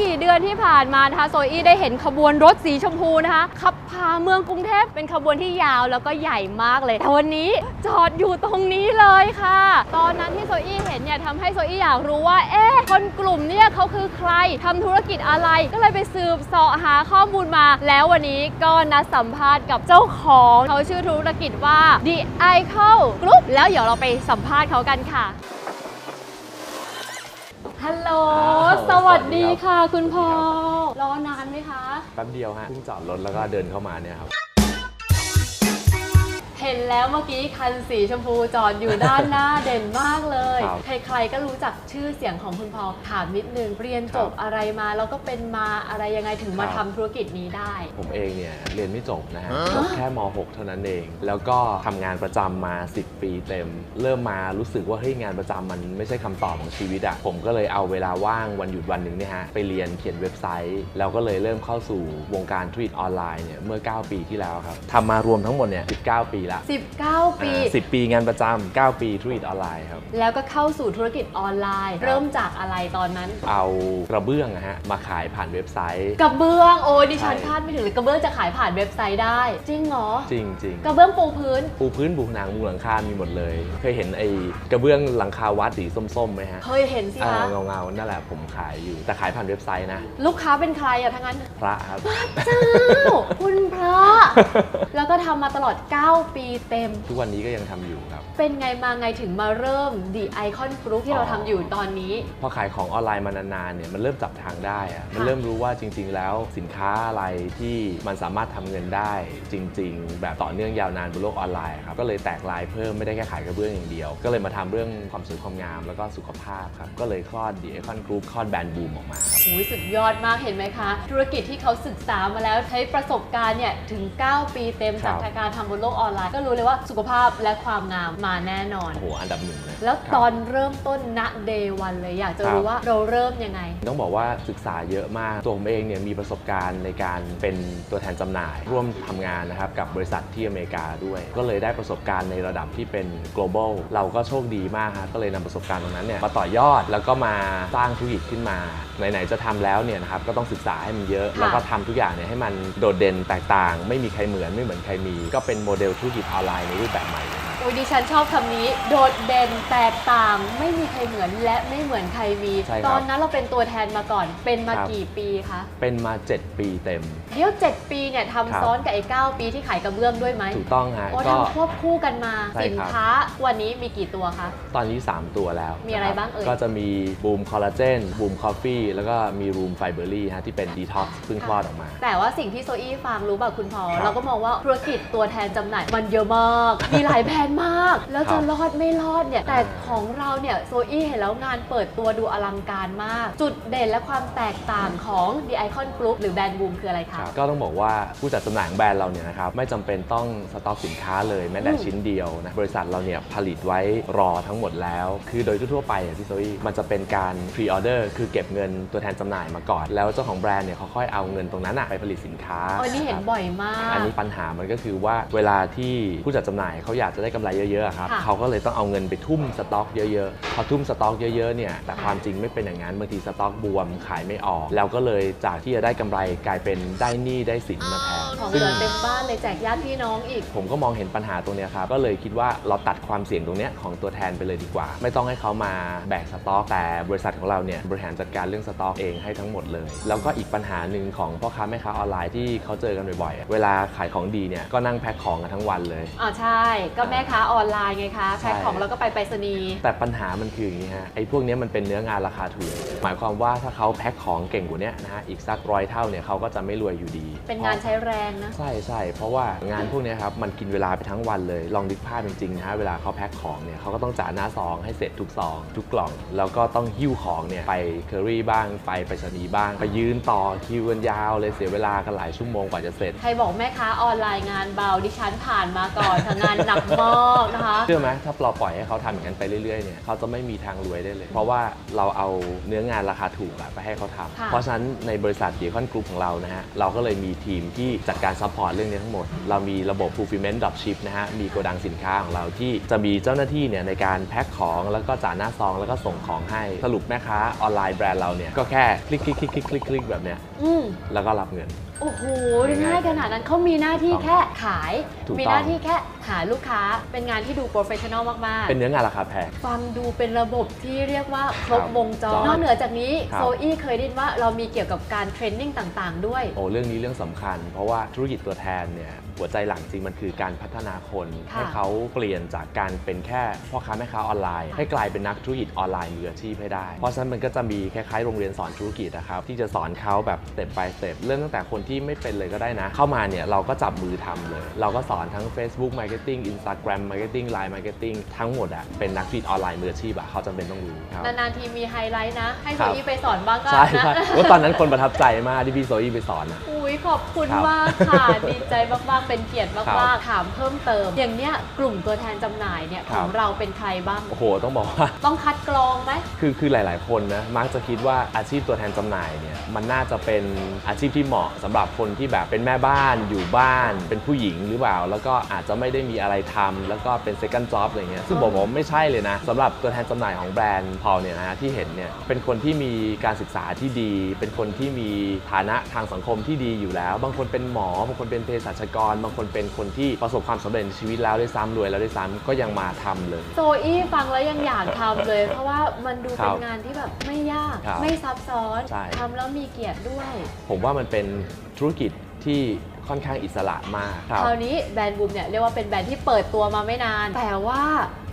กี่เดือนที่ผ่านมานะคะโซอี้ได้เห็นขบวนรถสีชมพูนะคะขับพาเมืองกรุงเทพเป็นขบวนที่ยาวแล้วก็ใหญ่มากเลยแต่วันนี้จอดอยู่ตรงนี้เลยค่ะ ตอนนั้นที่โซอี้เห็นเนี่ยทำให้โซอี้อยากรู้ว่าเอ๊ะคนกลุ่มเนี่ยเขาคือใครทำธุรกิจอะไร ก็เลยไปสืบเสาะหาข้อมูลมา แล้ววันนี้ก็นัดสัมภาษณ์กับเจ้าของเขาชื่อธุรกิจว่า The Icon Group แล้วเดี๋ยวเราไปสัมภาษณ์เขากันค่ะ ฮัลโหล อ้าวสวัสดีสวัสดีครับค่ะคุณพอรอนานไหมคะ แป๊บเดียวฮะเพิ่งจอดรถแล้วก็เดินเข้ามาเนี่ยครับเห็นแล้วเมื่อกี้คันสีชมพูจอดอยู่ด้านหน้าเด่นมากเลย ครับใครๆก็รู้จักชื่อเสียงของคุณพอถามนิดนึงเรียนจบครับอะไรมาแล้วก็เป็นมาอะไรยังไงถึงมาครัทำบ ธุรกิจนี้ได้ ผมเองเนี่ยเรียนไม่จบนะฮะจบแค่ม .6 เท่านั้นเอง แล้วก็ทำงานประจำมา 10 ปีเต็ม เริ่มมารู้สึกว่าเฮ้ยงานประจำมันไม่ใช่คำตอบของชีวิตอะผมก็เลยเอาเวลาว่างวันหยุดวันหนึ่งเนี่ยฮะไปเรียนเขียนเว็บไซต์ แล้วก็เลยเริ่มเข้าสู่วงการธุรกิจออนไลน์เนี่ยเมื่อ 9 ปีที่แล้วครับทำมารวมทั้งหมดเนี่ย19 ปีละ19 ปีอ่า10ปีงานประจำ9ปีธุรกิจออนไลน์ครับ แล้วก็เข้าสู่ธุรกิจออนไลน์ ครับ เริ่มจากอะไรตอนนั้น เอากระเบื้องอะฮะมาขายผ่านเว็บไซต์ กระเบื้องโอ้ยดิฉันใช่ คาดไม่ถึงเลยกระเบื้องจะขายผ่านเว็บไซต์ได้ จริงเหรอ จริงจริงๆกระเบื้องปูพื้น ปูพื้นปูผนังมุงหลังคา มีหมดเลย เคยเห็นไอ้กระเบื้องหลังคาวัดสีส้มๆไหมฮะเคยเห็นสิเอคะอเงาๆนั่นแหละผมขายอยู่ แต่ขายผ่านเว็บไซต์นะ ลูกค้าเป็นใครอะทั้งนั้น พระครับ เจ้า คุณพระ แล้วก็ทำมาตลอด 9 ปีเต็ม ทุกวันนี้ก็ยังทำอยู่ครับ เป็นไงมาไงถึงมาเริ่ม The Icon Group ที่เราอ๋อทำอยู่ตอนนี้ พอขายของออนไลน์มานานๆเนี่ยมันเริ่มจับทางได้อะมันเริ่มรู้ว่าจริง ๆ แล้วสินค้าอะไรที่มันสามารถทำเงินได้จริง ๆ แบบต่อเนื่องยาวนานบนโลกออนไลน์ครับก็เลยแตกลายเพิ่มไม่ได้แค่ขายกระเบื้องอย่างเดียว ก็เลยมาทำเรื่องความสวยความงามแล้วก็สุขภาพครับก็เลยคลอด The Icon Group คลอดแบรนด์บูมออกมาครับ โอ้ยสุดยอดมากเห็นไหมคะ ธุรกิจที่เขาศึกษามาแล้วใช้ประสบการณ์เนี่ยถึง 9 ปีเต็มครัจากบการทำบนโลกออนไลน์ก็รู้เลยว่าสุขภาพและความงามมาแน่นอน โอ้โหอันดับหนึ่งเลย แล้วครับตอนเริ่มต้นณเดวันเลยอยากจะรู้ครับว่าเราเริ่มยังไง ต้องบอกว่าศึกษาเยอะมาก ตัวผมเองเนี่ยมีประสบการณ์ในการเป็นตัวแทนจำหน่าย ร่วมทำงานนะครับกับบริษัทที่อเมริกาด้วย ก็เลยได้ประสบการณ์ในระดับที่เป็น global เราก็โชคดีมากฮะก็เลยนำประสบการณ์ตรงนั้นเนี่ยมาต่อยอดแล้วก็มาสร้างธุรกิจขึ้นมา ไหนๆจะทำแล้วเนี่ยนะครับก็ต้องศึกษาให้มันเยอะค่ะแล้วก็ทำทุกอย่างเนี่ยให้มันโดดเด่นแตกต่าง ไม่มีใครเหมือนไม่เหมือนใครมี ก็เป็นโมเดลธุรกิจออนไลน์ในรูปแบบใหม่เลยครับ โอ้ยดิฉันชอบคำนี้ โดดเด่นแตกต่าง ไม่มีใครเหมือนและไม่เหมือนใครมี ใช่ครับ ตอนนั้นเราเป็นตัวแทนมาก่อน เป็นมาครับกี่ปีคะเป็นมา 7 ปีเต็ม เดี๋ยว 7 ปีเนี่ยครับ ทำซ้อนกับไอ้9ปีที่ขายกระเบื้องด้วยไหมถูกต้องฮะโอ้ก็ ทำควบคู่กันมาใช่สินครับค้าวันนี้มีกี่ตัวคะ ตอนนี้ 3 ตัวแล้วมีอะไรนคบ้างเอ่ยก็จะมีบูมคอลลาเจนบูมคอฟฟี่แล้วก็มีรูมไฟเบอรี่ฮะที่เป็นดีท็อกซ์เพิ่งคลอดออกมา แต่ว่าสิ่งที่โซอี้ฟังรู้ป่ะคุณพอครับเราก็มองว่าธุรกิจตัวแทนจำหน่ายมันเยอะมาก มีหลายแบรนด์มาก แล้วครัจะบรอดไม่รอดเนี่ย แต่อ่าของเราเนี่ยโซอี้เห็นแล้วงานเปิดตัวดูอลังการมาก จุดเด่นและความแตกต่างของ The Icon Group หรือแบรนด์บูมคืออะไรคะก็ต้องบอกว่าผู้จัดจำหน่ายของแบรนด์เราเนี่ยนะครับไม่จำเป็นต้องสต็อกสินค้าเลยแม้แต่อืมชิ้นเดียวนะบริษัทเราเนี่ยผลิตไว้รอทั้งหมดแล้ว คือโดยทั่วๆไปอะพี่โซอี้มันจะเป็นการพรีออเดอร์คือเก็บเงินตัวแทนจำหน่ายมาก่อน แล้วเจ้าของแบรนด์เนี่ยเขาค่อยเอาเงินตรงนั้นอะไปผลิตสินค้าอันนี้เห็นครับบ่อยมาก อันนี้ปัญหามันก็คือว่าเวลาที่ผู้จัดจำหน่ายเขาอยากจะได้กำไรเยอะๆอะครับค่ะ เขาก็เลยต้องเอาเงินไปทุ่มสต็อกเยอะๆ พอทุ่มสต็อกเยอะๆเนี่ยแต่ความจริงไม่เป็นอย่างนั้นบางทีสต็อกบวมขายไม่ออก แล้วก็เลยจากที่จะได้กำไรกลายเป็นได้หนี้ได้สินมาแทนของซึ่เหง ลือเต็มบ้านเลยแจกญาติพี่น้องอีก ผมก็มองเห็นปัญหาตรงเนี้ยครับ ก็เลยคิดว่าเราตัดความเสี่ยงตรงเนี้ยของตัวแทนไปเลยดีกว่า ไม่ต้องให้เขามาแบกสต็อก แต่บริษัทของเราเนี่ยบริหารจัดการเรื่องสต็อกเองให้ทั้งหมดเลย แล้วก็อีกปัญหาหนึ่งของพ่อค้าแม่ค้าออนไลน์ที่เขาเจอกันบ่อยๆอะเวลาขายของดีเนี่ยก็นั่งแพ็คของกันทั้งวันเลย อ่าใช่ ก็แม่ค้าออนไลน์ไงคะแพ็คของแล้วก็ไปไปรษณีย์ แต่ปัญหามันคืออย่างนี้ฮะไอ้พวกเนี้ยมันเป็นเนื้องานราคาถูก หมายความว่าถ้าเขาแพ็คของเก่งกว่าเนี้ยนะฮะอีกสักร้อยเท่าเนี่ยเขาก็จะไม่รวยอยู่ดีเป็นงานใช้แรงนะ ใช่ใช่เพราะว่างานพวกเนี้ยครับมันกินเวลาไปทั้งวันเลยลองนึกภาพจริงๆนะฮะเวลาเขาแพ็คของเนี่ยเขาก็ต้องจ่ายหน้าซองให้เสร็จทุกซอง ทุกกล่อง แล้วก็ต้องหิ้วของเนี่ยไปเคอรี่บ้างไปไปรษณีย์บ้าง ไปยืนต่อคิวกันยาวเลยเสียเวลากันหลายชั่วโมงกว่าจะเสร็จ ใครบอกแม่ค้าออนไลน์งานเบาดิฉันผ่านมาก่อนทำงานหนักมาอกนะคะเชื่อไหมถ้าเราปล่อยให้เขาทำอย่างนั้นไปเรื่อยๆเนี่ยเขาจะไม่มีทางรวยได้เลย เพราะว่าเราเอาเนื้องานราคาถูกอะไปให้เขาทำค่ะ เพราะฉะนั้นในบริษัทเดียคอนกรุ๊ปของเรานะฮะเราก็เลยมีทีมที่จัดการซัพพอร์ตเรื่องนี้ทั้งหมด เรามีระบบ fulfillment dropship นะฮะมีโกดังสินค้าของเราที่จะมีเจ้าหน้าที่เนี่ยในการแพ็คของแล้วก็จ่ายหน้าซองแล้วก็ส่งของให้สรุปแม่ค้าออนไลน์แบรนด์เราเนี่ยก็แค่คลิกคลิกคลิกคลิกคลิกคลิกแบบเนี้ยอืมแล้วก็รับเงิน โอ้โหง่ายขนาดนั้นเขามีหน้าที่แค่ขาย ถูกต้อง มีหน้าที่แค่ หาลูกค้าเป็นงานที่ดูโปรเฟชชั่นอลมากเป็นเนื้องานราคาแพงๆฟังดูเป็นระบบที่เรียกว่าครบครับวงจรจรนอกเหนือจากนี้ครับ โซอี้เคยได้ยินว่าเรามีเกี่ยวกับการเทรนนิ่งต่าง ๆ ด้วย โอ้เรื่องนี้เรื่องสำคัญ เพราะว่าธุรกิจตัวแทนเนี่ย หัวใจหลักจริงมันคือการพัฒนาคนค่ะให้เขาเปลี่ยนจากการเป็นแค่พ่อค้าแม่ค้าออนไลน์ ให้กลายเป็นนักธุรกิจออนไลน์มืออาชีพให้ได้ เพราะฉะนั้นมันก็จะมีคล้ายๆโรงเรียนสอนธุรกิจนะครับที่จะสอนเขาแบบสเต็ป by สเต็ปเริ่มตั้งแต่คนที่ไม่เป็นเลยก็ได้นะ เข้ามาเนี่ยเราก็จับมือทำเลย เราก็สอนทั้ง Facebook Marketing Instagram Marketing Line Marketing ทั้งหมดอะเป็นนักธุรกิจออนไลน์มืออาชีพอะเขาจำเป็นต้องรู้ครับนานๆทีมีไฮไลท์นะ ให้คโซรับอี้ไปสอนบ้างก็ใช่นะใช่ว่าตอนนั้นคนประทับใจมากที่พี่โซอี้ไปสอนอะอุ้ย ขอบคุณครับมากค่ะ ดีใจมาก ๆ เป็นเกียรติครัมากบๆถามเพิ่มเติม อย่างเนี้ยกลุ่มตัวแทนจำหน่ายเนี่ยคขรับองเราเป็นใครบ้าง โอ้โห ต้องบอกว่า ต้องคัดกรองไหม คือคือหลาย ๆ คนนะมักจะคิดว่าอาชีพตัวแทนจำหน่ายเนี่ยมันน่าจะเป็นอาชีพที่เหมาะสำหรับคนที่แบบเป็นแม่บ้านอยู่บ้าน เป็นผู้หญิงหรือเปล่า แล้วก็อาจจะไม่ได้มีอะไรทำแล้วก็เป็น second job อะไรเงี้ยซึ่งผมบอกว่าไม่ใช่เลยนะสำหรับตัวแทนจำหน่ายของแบรนด์พอเนี่ยนะฮะที่เห็นเนี่ยเป็นคนที่มีการศึกษาที่ดี เป็นคนที่มีฐานะทางสังคมที่ดีอยู่แล้ว บางคนเป็นหมอ บางคนเป็นเภสัชกร บางคนเป็นคนที่ประสบความสำเร็จในชีวิตแล้วด้วยซ้ำรวยแล้วด้วยซ้ำก็ยังมาทำเลย โซอี้ฟังแล้วยังอยากทำเลย เพราะว่ามันดูครัเป็นบงานที่แบบไม่ยาก ครับไม่ซับซ้อนใช่ ทำแล้วมีเกียรติด้วย ผมว่ามันเป็นธุรกิจที่ค่อนข้างอิสระมากครับ คราวนี้แบรนด์บูมเนี่ยเรียกว่าเป็นแบรนด์ที่เปิดตัวมาไม่นาน แต่ว่า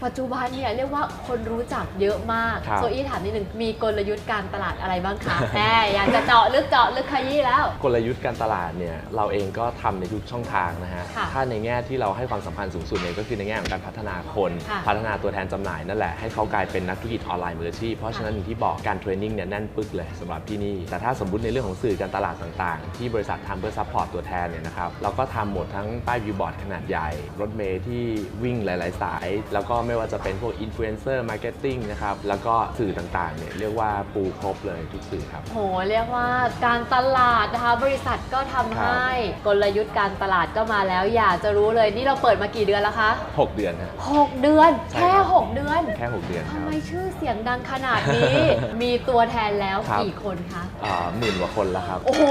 ปัจจุบันเนี่ยเรียกว่าคนรู้จักเยอะมาก ครับ โซอี้ถามนิดนึง มีกลยุทธ์การตลาดอะไรบ้างคะ แหมอยากจะเจาะลึกเจาะลึกขยี้แล้ว กลยุทธ์การตลาดเนี่ยเราเองก็ทำในทุกช่องทางนะฮะ ค่ะถ้าในแง่ที่เราให้ความสำคัญสูงสุดเนี่ยก็คือในแง่ของการพัฒนาคน ค่ะพัฒนาตัวแทนจำหน่ายนั่นแหละให้เขากลายเป็นนักธุรกิจออนไลน์มืออาชีพเพราะฉะนั้นอย่างที่บอกการเทรนนิ่งเนี่ยแน่นปึกเลยสำหรับที่นี่ แต่ถ้าสมมติในเรื่องของสื่อการตลาดต่างๆ ที่บริษัททำเพื่อซัพพอร์ตตัวแทนเนี่ยนะครับเราก็ทำหมดทั้งป้ายวิวบอร์ดขนาดใหญ่ รถเมล์ที่วิ่งหลาย ๆ สาย แล้วก็ไม่ว่าจะเป็นพวกอินฟลูเอนเซอร์มาร์เก็ตติ้งนะครับ แล้วก็สื่อต่างๆเนี่ยเรียกว่าปูครบเลยทุกสื่อครับ โห เรียกว่าการตลาดนะคะ บริษัทก็ทำครับให้ กลยุทธ์การตลาดก็มาแล้ว อยากจะรู้เลยนี่เราเปิดมากี่เดือนแล้วคะหกเดือนฮะ 6 เดือน ใช่แค่ครับ6เดือนแค่หกเดือนคทำรับ ไมชื่อเสียงดังขนาดนี้ มีตัวแทนแล้วครับ กี่คนคะ อ่าหมื่นกว่าคนแล้วครับ โอ้โห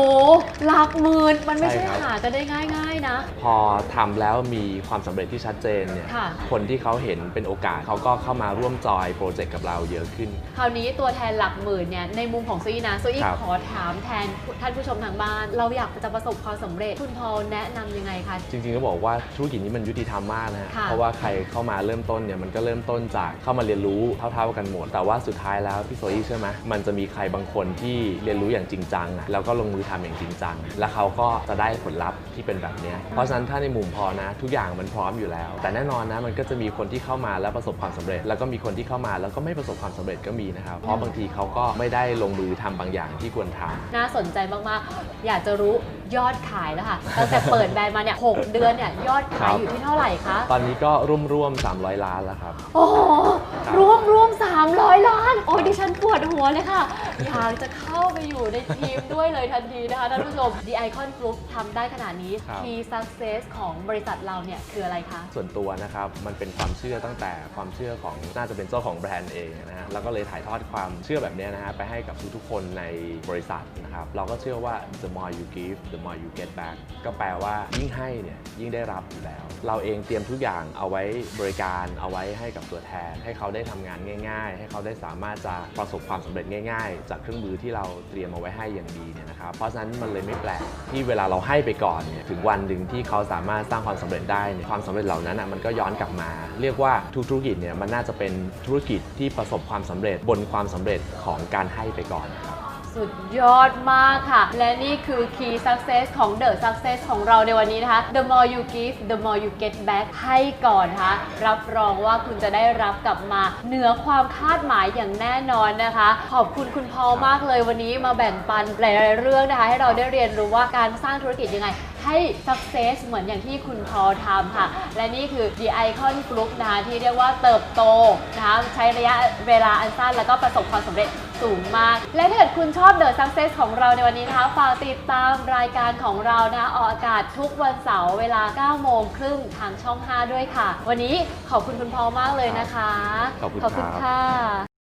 หลักหมื่น มันไม่ใช่ใช่ครับ หากันได้ง่าย ๆ นะ พอทำแล้วมีความสำเร็จที่ชัดเจนเนี่ยค่ะ คนที่เขาเห็นเป็นโอกาสเขาก็เข้ามาร่วมจอยโปรเจกต์กับเราเยอะขึ้น คราวนี้ตัวแทนหลักหมื่นเนี่ยในมุมของซุยนะซุยครับขอถามแทนท่านผู้ชมทางบ้าน เราอยากจะประสบความสำเร็จคุณพอลแนะนำยังไงคะจริงๆก็บอกว่าธุรกิจนี้มันยุติธรรมมากนะฮะค่ะเพราะว่าใครเข้ามาเริ่มต้นเนี่ยมันก็เริ่มต้นจากเข้ามาเรียนรู้เท่าๆกันหมด แต่ว่าสุดท้ายแล้วพี่โซอี้ใช่ไหมมันจะมีใครบางคนที่เรียนรู้อย่างจริงจังอะแล้วก็ลงมือทำอย่างจริงจัง แล้วเขาก็จะได้ผลลัพธ์ที่เป็นแบบเนี้ยเพราะฉะนั้นถ้าในมุมพอนะ ทุกอย่างมันพร้อมอยู่แล้ว แต่แน่นอนนะมันก็จะมีคนที่เข้ามาแล้วประสบความสำเร็จ แล้วก็มีคนที่เข้ามาแล้วก็ไม่ประสบความสำเร็จก็มีนะครับ เพราะบางทีเขาก็ไม่ได้ลงมือทำบางอย่างที่ควรทำน่าสนใจมากๆ อยากจะรู้ยอดขายแล้วค่ะตั้งแต่เปิดแบรนด์มาเนี่ยหกเดือนเนี่ยยอดขายครับอยู่ที่เท่าไหร่คะ ตอนนี้ก็ร่วมๆ300 ล้านแล้วครับ โอ้โหครับรวมรวม300 ล้าน โอ้ยดิฉันปวดหัวเลยค่ะ อยากจะเข้าไปอยู่ในทีมด้วยเลยทันทีนะคะท่านผู้ชม The Icon Group ทำได้ขนาดนี้ครับ Key Success ของบริษัทเราเนี่ยคืออะไรคะ ส่วนตัวนะครับ มันเป็นความเชื่อตั้งแต่แต่ความเชื่อของน่าจะเป็นเจ้าของแบรนด์เองนะฮะแล้วก็เลยถ่ายทอดความเชื่อแบบนี้นะฮะไปให้กับทุกๆคนในบริษัทนะครับเราก็เชื่อว่า the more you give the more you get back ก็แปลว่ายิ่งให้เนี่ยยิ่งได้รับอยู่แล้ว เราเองเตรียมทุกอย่างเอาไว้บริการเอาไว้ให้กับตัวแทน ให้เขาได้ทำงานง่าย ๆ ให้เขาได้สามารถจะประสบความสำเร็จง่าย ๆ จากเครื่องมือที่เราเตรียมเอาไว้ให้อย่างดีเนี่ยนะครับเพราะฉะนั้นมันเลยไม่แปลกที่เวลาเราให้ไปก่อนเนี่ยถึงวันหนึ่งที่เขาสามารถสร้างความสำเร็จได้เนี่ยความสำเร็จเหล่านั้นอะมันก็ย้อนกลับมา เรียกว่าทุกธุรกิจเนี่ยมันน่าจะเป็นธุรกิจที่ประสบความสำเร็จบนความสำเร็จของการให้ไปก่อนครับ สุดยอดมากค่ะ และนี่คือ Key Success ของ The Success ของเราในวันนี้นะคะ The more you give the more you get back ให้ก่อนนะคะ รับรองว่าคุณจะได้รับกลับมา เหนือความคาดหมายอย่างแน่นอนนะคะ ขอบคุณคุณพอลมากเลยวันนี้มาแบ่งปันหลายๆเรื่องนะคะ ให้เราได้เรียนรู้ว่าการสร้างธุรกิจยังไง ให้ success เหมือนอย่างที่คุณพอลทำค่ะ และนี่คือ The Icon Group นะคะที่เรียกว่าเติบโตนะคะใช้ระยะเวลาอันสั้นแล้วก็ประสบความสำเร็จสูงมาก และถ้าเกิดคุณชอบ The Success ของเราในวันนี้นะคะ ฝากติดตามรายการของเรานะคะออกอากาศทุกวันเสาร์เวลา 9 โมงครึ่งทางช่อง 5 ด้วยค่ะ วันนี้ขอบคุณคุณพอลมากเลยนะคะ ขอบคุณขอบคุณครับค่ะ